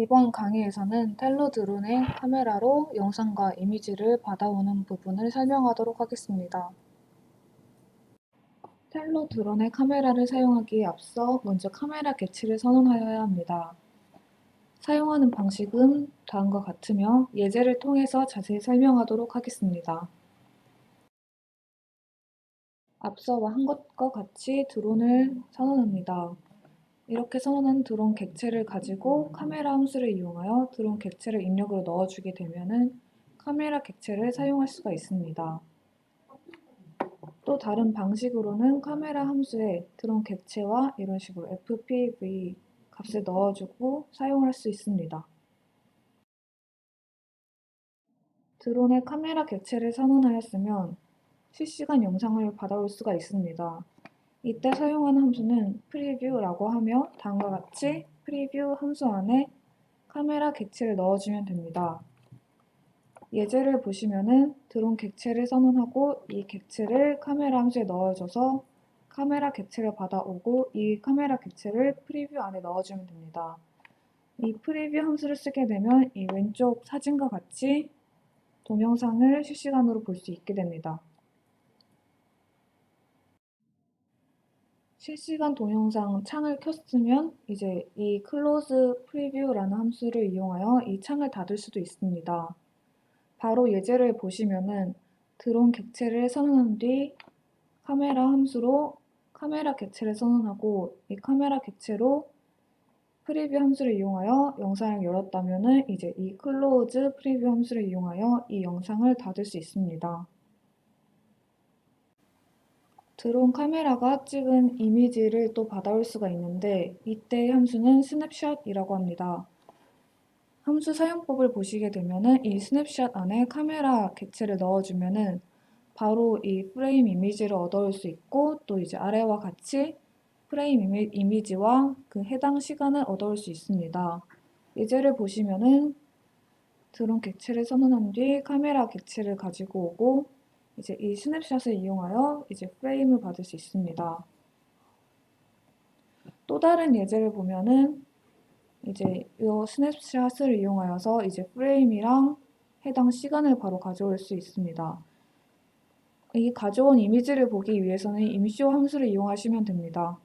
이번 강의에서는 텔로 드론의 카메라로 영상과 이미지를 받아오는 부분을 설명하도록 하겠습니다. 텔로 드론의 카메라를 사용하기에 앞서 먼저 카메라 개치를 선언하여야 합니다. 사용하는 방식은 다음과 같으며 예제를 통해서 자세히 설명하도록 하겠습니다. 앞서 한 것과 같이 드론을 선언합니다. 이렇게 선언한 드론 객체를 가지고 카메라 함수를 이용하여 드론 객체를 입력으로 넣어주게 되면은 카메라 객체를 사용할 수가 있습니다. 또 다른 방식으로는 카메라 함수에 드론 객체와 이런 식으로 FPV 값을 넣어주고 사용할 수 있습니다. 드론의 카메라 객체를 선언하였으면 실시간 영상을 받아올 수가 있습니다. 이때 사용하는 함수는 프리뷰라고 하며 다음과 같이 프리뷰 함수 안에 카메라 객체를 넣어주면 됩니다. 예제를 보시면은 드론 객체를 선언하고 이 객체를 카메라 함수에 넣어줘서 카메라 객체를 받아오고 이 카메라 객체를 프리뷰 안에 넣어주면 됩니다. 이 프리뷰 함수를 쓰게 되면 이 왼쪽 사진과 같이 동영상을 실시간으로 볼 수 있게 됩니다. 실시간 동영상 창을 켰으면 이제 이 close preview라는 함수를 이용하여 이 창을 닫을 수도 있습니다. 바로 예제를 보시면은 드론 객체를 선언한 뒤 카메라 함수로 카메라 객체를 선언하고 이 카메라 객체로 프리뷰 함수를 이용하여 영상을 열었다면은 이제 이 close 프리뷰 함수를 이용하여 이 영상을 닫을 수 있습니다. 드론 카메라가 찍은 이미지를 또 받아올 수가 있는데 이때 함수는 스냅샷이라고 합니다. 함수 사용법을 보시게 되면은 이 스냅샷 안에 카메라 객체를 넣어주면은 바로 이 프레임 이미지를 얻어올 수 있고 또 이제 아래와 같이 프레임 이미, 이미지와 그 해당 시간을 얻어올 수 있습니다. 예제를 보시면은 드론 객체를 선언한 뒤 카메라 객체를 가지고 오고 이제 이 스냅샷을 이용하여 이제 프레임을 받을 수 있습니다. 또 다른 예제를 보면은 이제 이 스냅샷을 이용하여서 이제 프레임이랑 해당 시간을 바로 가져올 수 있습니다. 이 가져온 이미지를 보기 위해서는 임쇼 함수를 이용하시면 됩니다.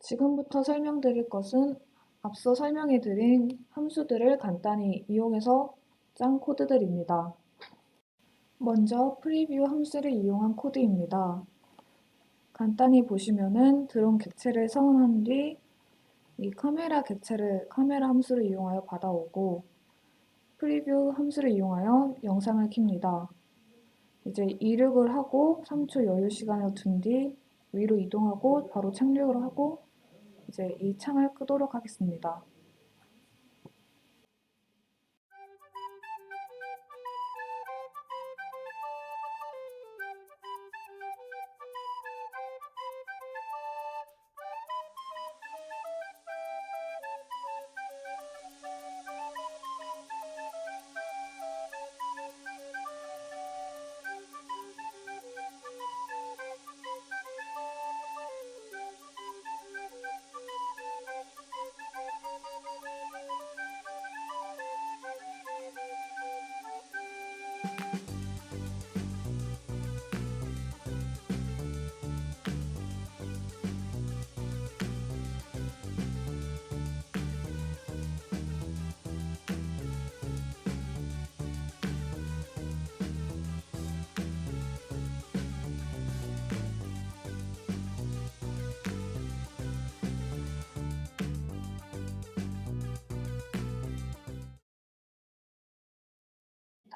지금부터 설명드릴 것은 앞서 설명해드린 함수들을 간단히 이용해서 짠 코드들입니다. 먼저 프리뷰 함수를 이용한 코드입니다. 간단히 보시면은 드론 객체를 선언한 뒤 이 카메라 객체를 카메라 함수를 이용하여 받아오고 프리뷰 함수를 이용하여 영상을 킵니다. 이제 이륙을 하고 3초 여유 시간을 둔 뒤 위로 이동하고 바로 착륙을 하고 이제 이 창을 끄도록 하겠습니다.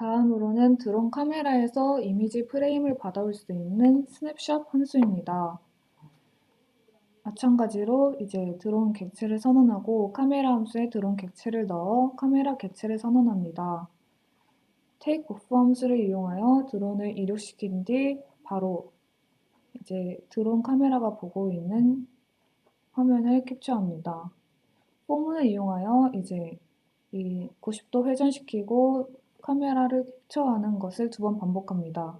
다음으로는 드론 카메라에서 이미지 프레임을 받아올 수 있는 스냅샷 함수입니다. 마찬가지로 이제 드론 객체를 선언하고 카메라 함수에 드론 객체를 넣어 카메라 객체를 선언합니다. take off 함수를 이용하여 드론을 이륙시킨 뒤 바로 이제 드론 카메라가 보고 있는 화면을 캡처합니다. 포문을 이용하여 이제 이 90도 회전시키고 카메라를 캡처하는 것을 두 번 반복합니다.